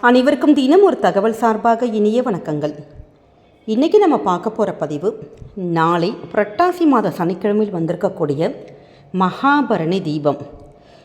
அனைவருக்கும் தினம் ஒரு தகவல் சார்பாக இனிய வணக்கங்கள். இன்றைக்கி நம்ம பார்க்க போகிற பதிவு நாளை புரட்டாசி மாத சனிக்கிழமையில் வந்திருக்கக்கூடிய மகாபரணி தீபம்.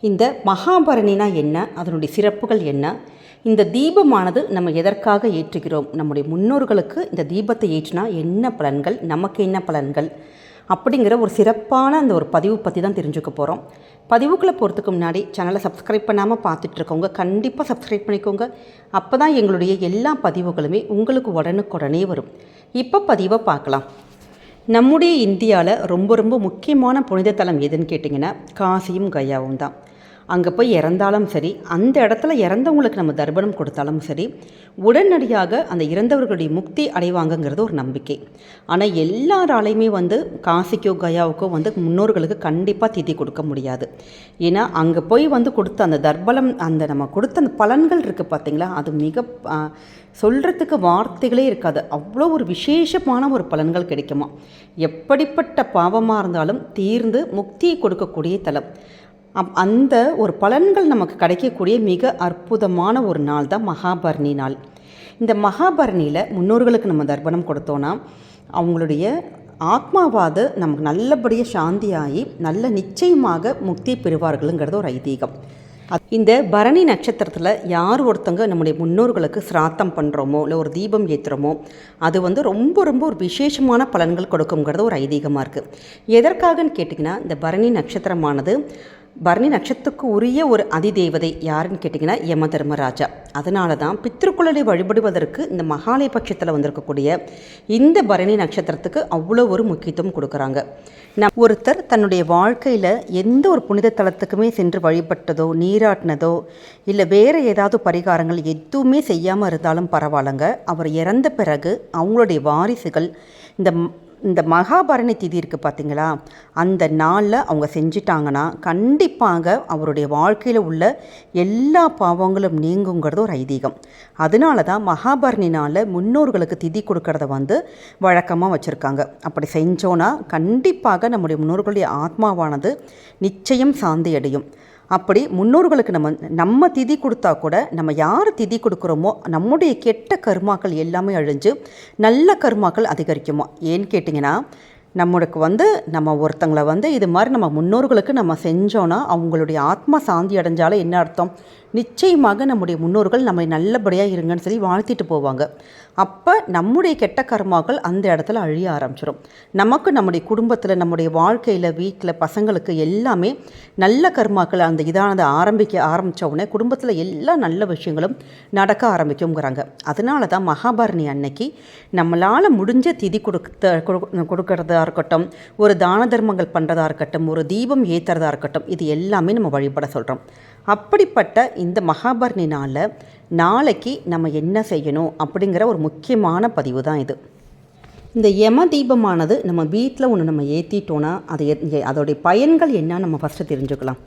இந்த மகாபரணினா என்ன? அதனுடைய சிறப்புகள் என்ன? இந்த தீபமானது நம்ம எதற்காக ஏற்றுகிறோம்? நம்முடைய முன்னோர்களுக்கு இந்த தீபத்தை ஏற்றினா என்ன பலன்கள்? நமக்கு என்ன பலன்கள்? அப்படிங்கிற ஒரு சிறப்பான அந்த ஒரு பதிவு பற்றி தான் தெரிஞ்சுக்க போகிறோம் பதிவுக்குள்ளே போகிறதுக்கு முன்னாடி சேனலை சப்ஸ்கிரைப் பண்ணாமல் பார்த்துட்ருக்கவங்க கண்டிப்பாக சப்ஸ்கிரைப் பண்ணிக்கோங்க. அப்போ தான் எங்களுடைய எல்லா பதிவுகளுமே உங்களுக்கு உடனுக்குடனே வரும். இப்போ பதிவை பார்க்கலாம். நம்முடைய இந்தியாவில் ரொம்ப ரொம்ப முக்கியமான புனித தலம் எதுன்னு கேட்டிங்கன்னா காசியும் கயாவும் தான். அங்கே போய் இறந்தாலும் சரி அந்த இடத்துல இறந்தவங்களுக்கு நம்ம தர்ப்பணம் கொடுத்தாலும் சரி உடனடியாக அந்த இறந்தவர்களுடைய முக்தி அடைவாங்கங்கிறது ஒரு நம்பிக்கை. ஆனால் எல்லாராலையுமே வந்து காசிக்கோ கயாவுக்கோ வந்து முன்னோர்களுக்கு கண்டிப்பாக திதி கொடுக்க முடியாது. ஏன்னா அங்கே போய் வந்து கொடுத்த அந்த தர்பலம் அந்த நம்ம கொடுத்த அந்த பலன்கள் இருக்குது பார்த்தீங்களா அது மிக சொல்கிறதுக்கு வார்த்தைகளே இருக்காது. அவ்வளோ ஒரு விசேஷமான ஒரு பலன்கள் கிடைக்குமா? எப்படிப்பட்ட பாவமாக இருந்தாலும் தீர்ந்து முக்தியை கொடுக்கக்கூடிய தலம். அப் அந்த ஒரு பலன்கள் நமக்கு கிடைக்கக்கூடிய மிக அற்புதமான ஒரு நாள் தான் மகாபரணி நாள். இந்த மகாபரணியில் முன்னோர்களுக்கு நம்ம தர்ப்பணம் கொடுத்தோன்னா அவங்களுடைய ஆத்மாவாது நமக்கு நல்லபடியாக சாந்தியாகி நல்ல நிச்சயமாக முக்தி பெறுவார்களுங்கிறது ஒரு ஐதீகம். இந்த பரணி நட்சத்திரத்தில் யார் ஒருத்தங்க நம்முடைய முன்னோர்களுக்கு சிராத்தம் பண்ணுறோமோ இல்லை ஒரு தீபம் ஏற்றுறோமோ அது வந்து ரொம்ப ரொம்ப ஒரு விசேஷமான பலன்கள் கொடுக்குங்கிறது ஒரு ஐதீகமாக இருக்குது எதற்காகன்னு கேட்டிங்கன்னா இந்த பரணி நட்சத்திரமானது பரணி நட்சத்திரத்துக்கு உரிய ஒரு அதிதேவதை யாருன்னு கேட்டிங்கன்னா யம தர்மராஜா. அதனால தான் பித்திருக்குழலை வழிபடுவதற்கு இந்த மகாலய பட்சத்தில் வந்திருக்கக்கூடிய இந்த பரணி நட்சத்திரத்துக்கு அவ்வளோ ஒரு முக்கியத்துவம் கொடுக்குறாங்க. நம் ஒருத்தர் தன்னுடைய வாழ்க்கையில் எந்த ஒரு புனித தலத்துக்குமே சென்று வழிபட்டதோ நீராட்டினதோ இல்லை வேறு ஏதாவது பரிகாரங்கள் எதுவுமே செய்யாமல் இருந்தாலும் பரவாயில்லைங்க. அவர் இறந்த பிறகு அவங்களுடைய வாரிசுகள் இந்த இந்த மகாபரணி திதி இருக்குது பார்த்தீங்களா அந்த நாளில் அவங்க செஞ்சிட்டாங்கன்னா கண்டிப்பாக அவருடைய வாழ்க்கையில் உள்ள எல்லா பாவங்களும் நீங்குங்கிறது ஒரு ஐதீகம். அதனால தான் மகாபரணி நாளில் முன்னோர்களுக்கு திதி கொடுக்கறத வந்து வழக்கமாக வச்சுருக்காங்க. அப்படி செஞ்சோன்னா கண்டிப்பாக நம்முடைய முன்னோர்களுடைய ஆத்மாவானது நிச்சயம் சாந்தி அடையும் அப்படி முன்னோர்களுக்கு நம்ம நம்ம திதி கொடுத்தா கூட நம்ம யார் திதி கொடுக்குறோமோ நம்முடைய கெட்ட கருமாக்கள் எல்லாமே அழிஞ்சு நல்ல கருமாக்கள் அதிகரிக்குமா? ஏன்னு கேட்டிங்கன்னா நம்மளுக்கு வந்து நம்ம ஒருத்தங்களை வந்து இது மாதிரி நம்ம முன்னோர்களுக்கு நம்ம செஞ்சோன்னா அவங்களுடைய ஆத்மா சாந்தி அடைஞ்சாலும் என்ன அர்த்தம்? நிச்சயமாக நம்முடைய முன்னோர்கள் நம்மை நல்லபடியாக இருங்கன்னு சொல்லி வாழ்த்திட்டு போவாங்க. அப்போ நம்முடைய கெட்ட கர்மாக்கள் அந்த இடத்துல அழிய ஆரம்பிச்சிடும் நமக்கு நம்முடைய குடும்பத்தில் நம்முடைய வாழ்க்கையில் வீட்டில் பசங்களுக்கு எல்லாமே நல்ல கர்மாக்கள் அந்த இதானதை ஆரம்பிக்க ஆரம்பித்த உடனே குடும்பத்தில் எல்லா நல்ல விஷயங்களும் நடக்க ஆரம்பிக்குங்கிறாங்க அதனால தான் மகாபாரணி அன்னைக்கு நம்மளால் முடிஞ்ச திதி கொடுத்த கொடுக்கறதா இருக்கட்டும் ஒரு தான தர்மங்கள் பண்ணுறதா இருக்கட்டும் ஒரு தீபம் ஏற்றுறதா இருக்கட்டும் இது எல்லாமே நம்ம வழிபட சொல்கிறோம் அப்படிப்பட்ட இந்த மகாபரணினால் நாளில் நாளைக்கு நம்ம என்ன செய்யணும் அப்படிங்கிற ஒரு முக்கியமான பதிவு தான் இது. இந்த யம தீபமானது நம்ம வீட்டில் ஒன்று நம்ம ஏற்றிட்டோன்னா அது அதோடைய பயன்கள் என்ன நம்ம ஃபஸ்ட்டு தெரிஞ்சுக்கலாம்.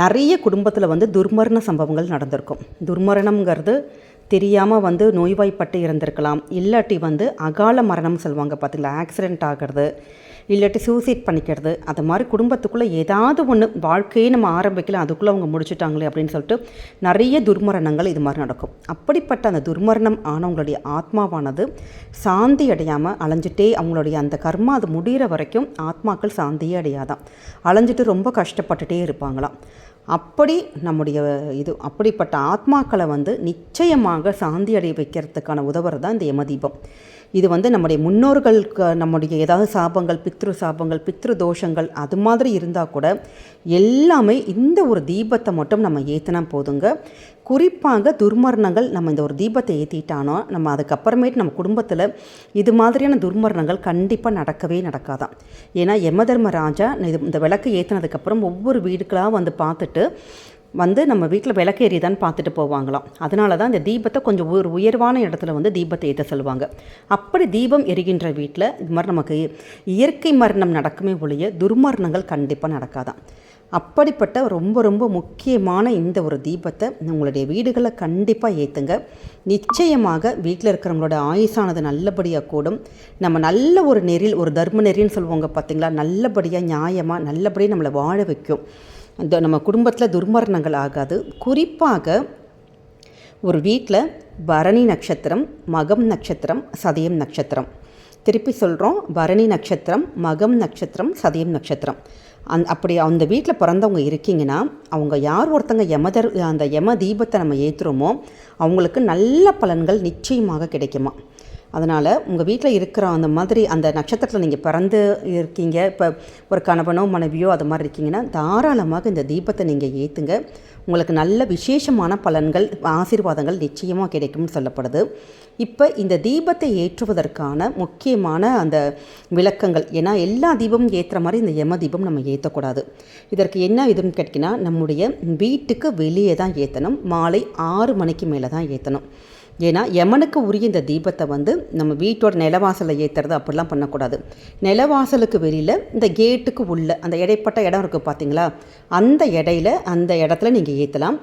நிறைய குடும்பத்தில் வந்து துர்மரண சம்பவங்கள் நடந்திருக்கும். துர்மரணம்ங்கிறது தெரியாமல் வந்து நோய்வாய்ப்பட்டு இருந்திருக்கலாம் இல்லாட்டி வந்து அகால மரணம் சொல்லுவாங்க பார்த்தீங்களா ஆக்சிடெண்ட் ஆகிறது இல்லாட்டி சூசைட் பண்ணிக்கிறது. அது மாதிரி குடும்பத்துக்குள்ளே ஏதாவது ஒன்று வாழ்க்கையே நம்ம ஆரம்பிக்கல அதுக்குள்ளே அவங்க முடிச்சுட்டாங்களே அப்படின்னு சொல்லிட்டு நிறைய துர்மரணங்கள் இது மாதிரி நடக்கும். அப்படிப்பட்ட அந்த துர்மரணம் ஆனவங்களுடைய ஆத்மாவானது சாந்தி அடையாமல் அலைஞ்சிட்டே அவங்களுடைய அந்த கர்மா அது முடிகிற வரைக்கும் ஆத்மாக்கள் சாந்தியே அடையாதான். அலைஞ்சிட்டு ரொம்ப கஷ்டப்பட்டுட்டே இருப்பாங்களாம். அப்படி நம்முடைய இது அப்படிப்பட்ட ஆத்மாக்களை வந்து நிச்சயமாக சாந்தி அடைய வைக்கிறதுக்கான உதவுறது தான் இந்த யமதீபம். இது வந்து நம்முடைய முன்னோர்களுக்கு நம்முடைய ஏதாவது சாபங்கள் பித்ரு சாபங்கள் பித்ரு தோஷங்கள் அது மாதிரி இருந்தால் கூட எல்லாமே இந்த ஒரு தீபத்தை மட்டும் நம்ம ஏற்றினா போதுங்க. குறிப்பாக துர்மரணங்கள் நம்ம இந்த ஒரு தீபத்தை ஏற்றிட்டானோ நம்ம அதுக்கப்புறமேட்டு நம்ம குடும்பத்தில் இது மாதிரியான துர்மரணங்கள் கண்டிப்பாக நடக்கவே நடக்காதான் ஏன்னா யமதர்ம ராஜா இது இந்த விளக்கு ஏற்றினதுக்கப்புறம் ஒவ்வொரு வீடுகளாக வந்து பார்த்துட்டு வந்து நம்ம வீட்டில் விளக்கு எரியுதான்னு பார்த்துட்டு போவாங்களாம். அதனால தான் இந்த தீபத்தை கொஞ்சம் ஒரு உயர்வான இடத்துல வந்து தீபத்தை ஏற்ற சொல்லுவாங்க. அப்படி தீபம் எரிகின்ற வீட்டில் இது மாதிரி நமக்கு இயற்கை மரணம் நடக்குமே ஒழிய துர்மரணங்கள் கண்டிப்பாக நடக்காதான். அப்படிப்பட்ட ரொம்ப ரொம்ப முக்கியமான இந்த ஒரு தீபத்தை உங்களுடைய வீடுகளை கண்டிப்பாக ஏற்றுங்க நிச்சயமாக வீட்டில் இருக்கிறவங்களோட ஆயுசானது நல்லபடியாக கூடும். நம்ம நல்ல ஒரு நெறில் ஒரு தர்ம நெறின்னு சொல்லுவாங்க பார்த்திங்களா நல்லபடியாக நியாயமாக நல்லபடியாக நம்மளை வாழ வைக்கும். நம்ம குடும்பத்தில் துர்மரணங்கள் ஆகாது. குறிப்பாக ஒரு வீட்டில் பரணி நட்சத்திரம் மகம் நட்சத்திரம் சதயம் நட்சத்திரம். திருப்பி சொல்கிறோம் பரணி நட்சத்திரம் மகம் நட்சத்திரம் சதயம் நட்சத்திரம். அந் அப்படி அந்த வீட்டில் பிறந்தவங்க இருக்கீங்கன்னா அவங்க யார் ஒருத்தங்க யமதர் அந்த யம தீபத்தை நம்ம ஏற்றுறோமோ அவங்களுக்கு நல்ல பலன்கள் நிச்சயமாக கிடைக்குமா? அதனால் உங்கள் வீட்டில் இருக்கிற அந்த மாதிரி அந்த நட்சத்திரத்தில் நீங்கள் பிறந்து இருக்கீங்க இப்போ ஒரு கணவனோ மனைவியோ அது மாதிரி இருக்கீங்கன்னா தாராளமாக இந்த தீபத்தை நீங்கள் ஏற்றுங்க உங்களுக்கு நல்ல விசேஷமான பலன்கள் ஆசீர்வாதங்கள் நிச்சயமாக கிடைக்கும்னு சொல்லப்படுது. இப்போ இந்த தீபத்தை ஏற்றுவதற்கான முக்கியமான அந்த விளக்கங்கள் ஏன்னா எல்லா தீபமும் ஏற்றுற மாதிரி இந்த யம தீபம் நம்ம ஏற்றக்கூடாது இதற்கு என்ன இதுன்னு கேட்டிங்கன்னா நம்முடைய வீட்டுக்கு வெளியே தான் ஏற்றணும் மாலை ஆறு மணிக்கு மேலே தான் ஏற்றணும் ஏன்னா யமனுக்கு உரிய இந்த தீபத்தை வந்து நம்ம வீட்டோட நிலவாசலில் ஏற்றுறது அப்படிலாம் பண்ணக்கூடாது. நிலவாசலுக்கு வெளியில் இந்த கேட்டுக்கு உள்ள அந்த இடைப்பட்ட இடம் இருக்குது பார்த்தீங்களா அந்த இடையில அந்த இடத்துல நீங்கள் ஏற்றலாம்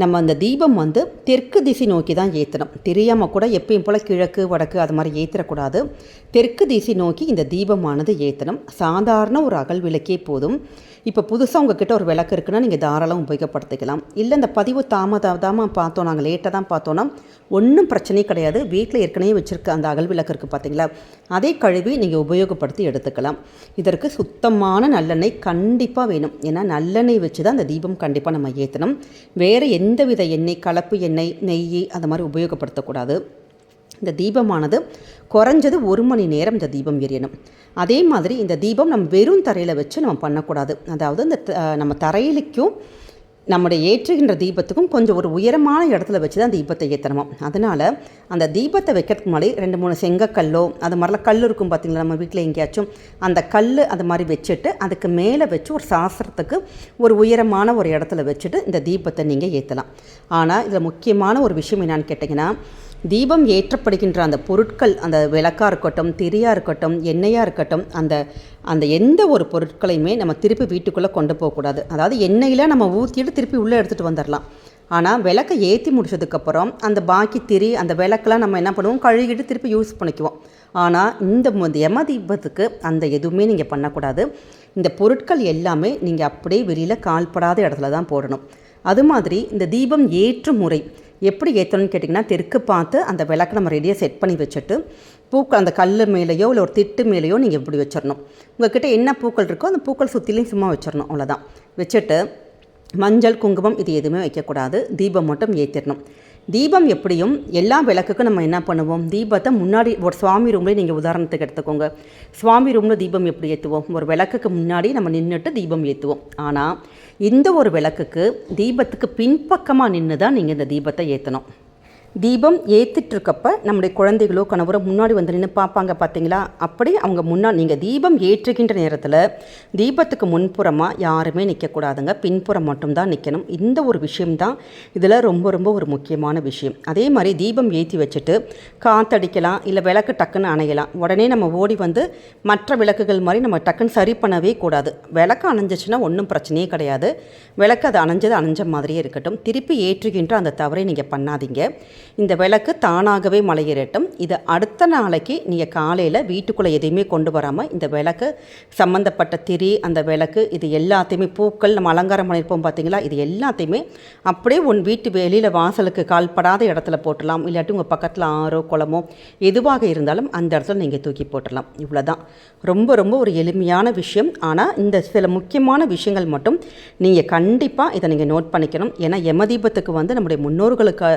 நம்ம அந்த தீபம் வந்து தெற்கு திசை நோக்கி தான் ஏற்றணும் தெரியாமல் கூட எப்பயும் போல் கிழக்கு வடக்கு அது மாதிரி ஏற்றக்கூடாது தெற்கு திசை நோக்கி இந்த தீபமானது ஏற்றணும் சாதாரண ஒரு அகல் விளக்கே போதும். இப்போ புதுசாக உங்ககிட்ட ஒரு விளக்கு இருக்குன்னா நீங்கள் தாராளம் உபயோகப்படுத்திக்கலாம். இல்லை இந்த பதிவு தாமதமாக பார்த்தோம் நாங்கள் லேட்டாக தான் பார்த்தோன்னா ஒன்றும் பிரச்சனையும் கிடையாது. வீட்டில் ஏற்கனவே வச்சுருக்க அந்த அகல் விளக்கு இருக்குது பார்த்தீங்களா அதே கழுவி நீங்கள் உபயோகப்படுத்தி எடுத்துக்கலாம். இதற்கு சுத்தமான நல்லெண்ணெய் கண்டிப்பாக வேணும். ஏன்னா நல்லெண்ணெய் வச்சு தான் அந்த தீபம் கண்டிப்பாக நம்ம ஏற்றணும் வேறு எந்த வித எண்ணெய் கலப்பு எண்ணெய் நெய் அந்த மாதிரி உபயோகப்படுத்தக்கூடாது. இந்த தீபமானது குறைஞ்சது ஒரு மணி நேரம் இந்த தீபம் எரியணும். அதே மாதிரி இந்த தீபம் நம்ம வெறும் தரையில் வச்சு நம்ம பண்ணக்கூடாது. அதாவது இந்த நம்ம தரையிலுக்கும் நம்முடைய ஏற்றுகின்ற தீபத்துக்கும் கொஞ்சம் ஒரு உயரமான இடத்துல வச்சு தான் தீபத்தை ஏற்றணுமோ அதனால் அந்த தீபத்தை வைக்கிறதுக்கு முன்னாடி ரெண்டு மூணு செங்கக்கல்லோ அது மாதிரிலாம் கல் இருக்கும் பார்த்திங்களா நம்ம வீட்டில் எங்கேயாச்சும் அந்த கல் அது மாதிரி வச்சுட்டு அதுக்கு மேலே வச்சு ஒரு சாஸ்திரத்துக்கு ஒரு உயரமான ஒரு இடத்துல வச்சுட்டு இந்த தீபத்தை நீங்கள் ஏற்றலாம் ஆனால் இதில் முக்கியமான ஒரு விஷயம் என்னான்னு கேட்டிங்கன்னா தீபம் ஏற்றப்படுகின்ற அந்த பொருட்கள் அந்த விளக்காக இருக்கட்டும் திரியாக இருக்கட்டும் எண்ணெயாக இருக்கட்டும் அந்த அந்த எந்த ஒரு பொருட்களையுமே நம்ம திருப்பி வீட்டுக்குள்ளே கொண்டு போகக்கூடாது அதாவது எண்ணெயில் நம்ம ஊற்றிட்டு திருப்பி உள்ளே எடுத்துகிட்டு வந்துடலாம் ஆனால் விளக்கை ஏற்றி முடிச்சதுக்கப்புறம் அந்த பாக்கி திரி அந்த விளக்கெலாம் நம்ம என்ன பண்ணுவோம்? கழுகிட்டு திருப்பி யூஸ் பண்ணிக்குவோம். ஆனால் இந்த யம தீபத்துக்கு அந்த எதுவுமே நீங்கள் பண்ணக்கூடாது. இந்த பொருட்கள் எல்லாமே நீங்கள் அப்படியே வெளியில் கால்படாத இடத்துல தான் போடணும். அது மாதிரி இந்த தீபம் ஏற்று முறை எப்படி ஏற்றணும்னு கேட்டிங்கன்னா தெற்கு பார்த்து அந்த விளக்கு நம்ம ரெடியாக செட் பண்ணி வச்சுட்டு பூக்கள் அந்த கல் மேலேயோ இல்லை ஒரு திட்டு மேலேயோ நீங்கள் இப்படி வச்சிடணும் உங்கள்கிட்ட என்ன பூக்கள் இருக்கோ அந்த பூக்கள் சுற்றிலையும் சும்மா வச்சிடணும் அவ்வளோதான் வச்சுட்டு மஞ்சள் குங்குமம் இது எதுவுமே வைக்கக்கூடாது. தீபம் மட்டும் ஏற்றிடணும் தீபம் எப்படியும் எல்லா விளக்குக்கும் நம்ம என்ன பண்ணுவோம்? தீபத்தை முன்னாடி ஒரு சுவாமி ரூம்லேயே நீங்கள் உதாரணத்துக்கு எடுத்துக்கோங்க. சுவாமி ரூமில் தீபம் எப்படி ஏற்றுவோம் ஒரு விளக்குக்கு முன்னாடி நம்ம நின்றுட்டு தீபம் ஏற்றுவோம் ஆனால் இந்த ஒரு விளக்குக்கு தீபத்துக்கு பின்பக்கமாக நின்று தான் நீங்கள் இந்த தீபத்தை ஏற்றணும் தீபம் ஏற்றிட்டுருக்கப்ப நம்முடைய குழந்தைகளோ கணவரோ முன்னாடி வந்து நின்று பார்ப்பாங்க பார்த்தீங்களா? அப்படி அவங்க முன்னாடி நீங்கள் தீபம் ஏற்றுகின்ற நேரத்தில் தீபத்துக்கு முன்புறமாக யாருமே நிற்கக்கூடாதுங்க பின்புறம் மட்டும்தான் நிற்கணும் இந்த ஒரு விஷயம்தான் இதில் ரொம்ப ரொம்ப ஒரு முக்கியமான விஷயம். அதே மாதிரி தீபம் ஏற்றி வச்சுட்டு காத்தடிக்கலாம் இல்லை விளக்கு டக்குன்னு அணையலாம். உடனே நம்ம ஓடி வந்து மற்ற விளக்குகள் மாதிரி நம்ம டக்குன்னு சரி பண்ணவே கூடாது. விளக்கு அணைஞ்சிச்சுன்னா ஒன்றும் பிரச்சனையே கிடையாது. விளக்கு அது அணைஞ்சது அணைஞ்ச மாதிரியே இருக்கட்டும். திருப்பி ஏற்றுகின்ற அந்த தவறை நீங்கள் பண்ணாதீங்க. இந்த விளக்கு தானாகவே மலையேறட்டும். இது அடுத்த நாளைக்கு நீங்கள் காலையில் வீட்டுக்குள்ளே எதையுமே கொண்டு வராமல் இந்த விளக்கு சம்மந்தப்பட்ட திரி அந்த விளக்கு இது எல்லாத்தையுமே பூக்கள் நம்ம அலங்காரம் பண்ணியிருப்போம் பார்த்தீங்களா இது எல்லாத்தையுமே அப்படியே உன் வீட்டு வெளியில் வாசலுக்கு கால்படாத இடத்துல போட்டலாம் இல்லாட்டி உங்கள் பக்கத்தில் ஆறோ குளமோ எதுவாக இருந்தாலும் அந்த இடத்துல நீங்கள் தூக்கி போட்டலாம் இவ்வளோதான் ரொம்ப ரொம்ப ஒரு எளிமையான விஷயம். ஆனால் இந்த சில முக்கியமான விஷயங்கள் மட்டும் நீங்கள் கண்டிப்பாக இதை நீங்கள் நோட் பண்ணிக்கணும். ஏன்னா யமதீபத்துக்கு வந்து நம்முடைய முன்னோர்களுக்கு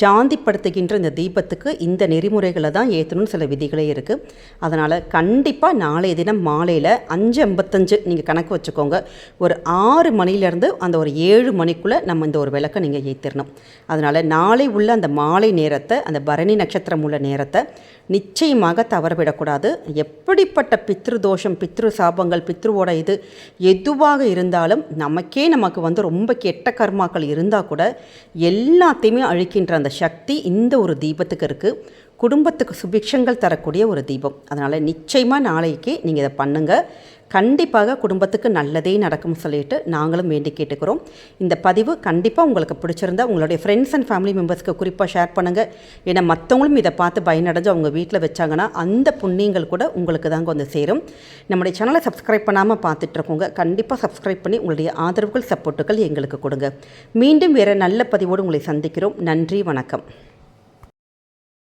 சாந்தி சாந்திப்படுத்துகின்ற இந்த தீபத்துக்கு இந்த நெறிமுறைகளை தான் ஏற்றணும்னு சில விதிகளே இருக்குது அதனால் கண்டிப்பாக நாளைய தினம் மாலையில் அஞ்சு ஐம்பத்தஞ்சு நீங்கள் கணக்கு வச்சுக்கோங்க. ஒரு ஆறு மணிலேருந்து அந்த ஒரு ஏழு மணிக்குள்ளே நம்ம இந்த ஒரு விளக்கை நீங்கள் ஏற்றிடணும் அதனால் நாளை உள்ள அந்த மாலை நேரத்தை அந்த பரணி நட்சத்திரம் உள்ள நேரத்தை நிச்சயமாக தவறவிடக்கூடாது. எப்படிப்பட்ட பித்ரு தோஷம் பித்ரு சாபங்கள் பித்ருவோட இது எதுவாக இருந்தாலும் நமக்கே நமக்கு வந்து ரொம்ப கெட்ட கர்மாக்கள் இருந்தால் கூட எல்லாத்தையுமே அழிக்கின்ற அந்த சக்தி சக்தி இந்த ஒரு தீபத்துக்கு இருக்குது குடும்பத்துக்கு சுபிக்ஷங்கள் தரக்கூடிய ஒரு தீபம். அதனால் நிச்சயமாக நாளைக்கு நீங்கள் இதை பண்ணுங்கள் கண்டிப்பாக குடும்பத்துக்கு நல்லதே நடக்கும் சொல்லிட்டு நாங்களும் வேண்டி கேட்டுக்கிறோம். இந்த பதிவு கண்டிப்பாக உங்களுக்கு பிடிச்சிருந்தா உங்களுடைய ஃப்ரெண்ட்ஸ் அண்ட் ஃபேமிலி மெம்பர்ஸ்க்கு குறிப்பாக ஷேர் பண்ணுங்கள் ஏன்னா மற்றவங்களும் இதை பார்த்து பயனடைஞ்சு அவங்க வீட்டில் வச்சாங்கன்னா அந்த புண்ணியங்கள் கூட உங்களுக்கு தாங்க வந்து சேரும். நம்முடைய சேனலை சப்ஸ்கிரைப் பண்ணாமல் பார்த்துட்ருக்கோங்க கண்டிப்பாக சப்ஸ்கிரைப் பண்ணி உங்களுடைய ஆதரவுகள் சப்போர்ட்டுகள் எங்களுக்கு கொடுங்க. மீண்டும் வேறு நல்ல பதிவோடு உங்களை சந்திக்கிறோம். நன்றி வணக்கம்.